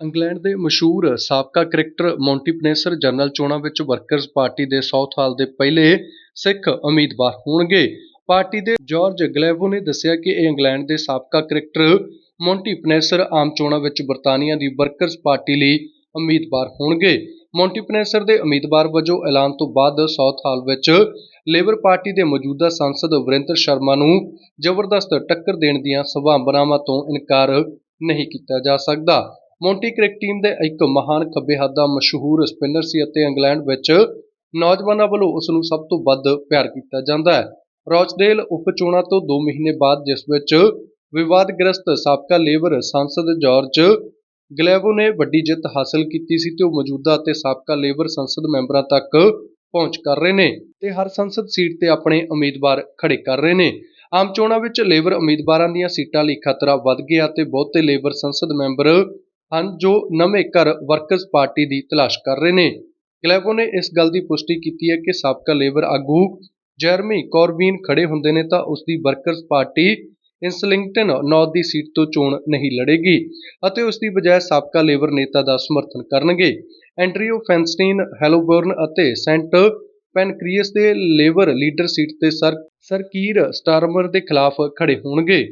England ਦੇ ਮਸ਼ਹੂਰ ਸਾਬਕਾ ਕ੍ਰਿਕਟਰ ਮੌਂਟੀ ਪਨੇਸਰ ਜਨਰਲ ਚੋਣਾਂ ਵਿੱਚ ਵਰਕਰਜ਼ ਪਾਰਟੀ ਦੇ ਸਾਊਥ ਹਾਲ ਦੇ ਪਹਿਲੇ ਸਿੱਖ ਉਮੀਦਵਾਰ ਹੋਣਗੇ। ਪਾਰਟੀ ਦੇ ਜਾਰਜ ਗਲੈਵੋ ਨੇ ਦੱਸਿਆ ਕਿ ਇਹ ਇੰਗਲੈਂਡ ਦੇ ਸਾਬਕਾ ਕ੍ਰਿਕਟਰ ਮੌਂਟੀ ਪਨੇਸਰ ਆਮ ਚੋਣਾਂ ਵਿੱਚ ਬਰਤਾਨੀਆ ਦੀ ਵਰਕਰਜ਼ ਪਾਰਟੀ ਲਈ ਉਮੀਦਵਾਰ ਹੋਣਗੇ। ਮੌਂਟੀ ਪਨੇਸਰ ਦੇ ਉਮੀਦਵਾਰ ਵਜੋਂ ਐਲਾਨ ਤੋਂ ਬਾਅਦ ਸਾਊਥ ਹਾਲ ਵਿੱਚ ਲੇਬਰ ਪਾਰਟੀ ਦੇ ਮੌਜੂਦਾ ਸੰਸਦ ਵਰਿੰਦਰ ਸ਼ਰਮਾ ਨੂੰ ਜ਼ਬਰਦਸਤ ਟੱਕਰ ਦੇਣ ਦੀਆਂ ਸੰਭਾਵਨਾਵਾਂ ਤੋਂ ਇਨਕਾਰ ਨਹੀਂ ਕੀਤਾ ਜਾ ਸਕਦਾ। ਮੌਂਟੀ ਕ੍ਰਿਕਟ ਟੀਮ ਦੇ ਇੱਕ ਮਹਾਨ ਖੱਬੇ ਹੱਥ ਦਾ ਮਸ਼ਹੂਰ ਸਪਿਨਰ ਸੀ ਅਤੇ ਇੰਗਲੈਂਡ ਵਿੱਚ ਨੌਜਵਾਨਾਂ ਵੱਲੋਂ ਉਸ ਨੂੰ ਸਭ ਤੋਂ ਵੱਧ ਪਿਆਰ ਕੀਤਾ ਜਾਂਦਾ ਹੈ। ਰੌਚਡੇਲ ਉਪ ਚੋਣਾਂ ਤੋਂ 2 ਮਹੀਨੇ ਬਾਅਦ ਜਿਸ ਵਿੱਚ ਵਿਵਾਦਗ੍ਰਸਤ ਸਾਬਕਾ ਲੇਬਰ ਸੰਸਦ ਜਾਰਜ ਗਲੈਵੋ ਨੇ ਵੱਡੀ ਜਿੱਤ ਹਾਸਲ ਕੀਤੀ ਸੀ ਤੇ ਉਹ ਮੌਜੂਦਾ ਅਤੇ ਸਾਬਕਾ ਲੇਬਰ ਸੰਸਦ ਮੈਂਬਰਾਂ ਤੱਕ ਪਹੁੰਚ ਕਰ ਰਹੇ ਨੇ ਤੇ ਹਰ ਸੰਸਦ ਸੀਟ ਤੇ ਆਪਣੇ ਉਮੀਦਵਾਰ ਖੜੇ ਕਰ ਰਹੇ ਨੇ। ਆਮ ਚੋਣਾਂ ਵਿੱਚ ਲੇਬਰ ਉਮੀਦਵਾਰਾਂ ਦੀਆਂ ਸੀਟਾਂ ਲਈ ਖਤਰਾ ਵੱਧ ਗਿਆ ਤੇ ਬਹੁਤੇ ਲੇਬਰ ਸੰਸਦ ਮੈਂਬਰ ਹਨ ਜੋ ਨਵੇਂ ਘਰ ਵਰਕਰਜ਼ ਪਾਰਟੀ ਦੀ ਤਲਾਸ਼ ਕਰ ਰਹੇ ਨੇ। ਕਲੈਬੋ ਨੇ ਇਸ ਗੱਲ ਦੀ ਪੁਸ਼ਟੀ ਕੀਤੀ ਹੈ ਕਿ ਸਾਬਕਾ ਲੇਬਰ ਆਗੂ ਜੈਰਮੀ ਕੋਰਬੀਨ ਖੜੇ ਹੁੰਦੇ ਨੇ ਤਾਂ ਉਸ ਦੀ ਵਰਕਰਜ਼ ਪਾਰਟੀ ਇਨਸਲਿੰਗਟਨ ਨੌਰਥ ਦੀ ਸੀਟ ਤੋਂ ਚੋਣ ਨਹੀਂ ਲੜੇਗੀ ਅਤੇ ਉਸ ਦੀ ਬਜਾਏ ਸਾਬਕਾ ਲੇਬਰ ਨੇਤਾ ਦਾ ਸਮਰਥਨ ਕਰਨਗੇ। ਐਂਡਰਿਊ ਫੈਂਸਟੀਨ ਹੈਲੋਬਰਨ ਅਤੇ ਸੈਂਟ ਪੈਨਕ੍ਰੀਅਸ ਦੇ ਲੇਬਰ ਲੀਡਰ ਸੀਟ ਤੇ ਸਰ ਸਰ ਸਟਾਰਮਰ ਦੇ ਖਿਲਾਫ ਖੜੇ ਹੋਣਗੇ।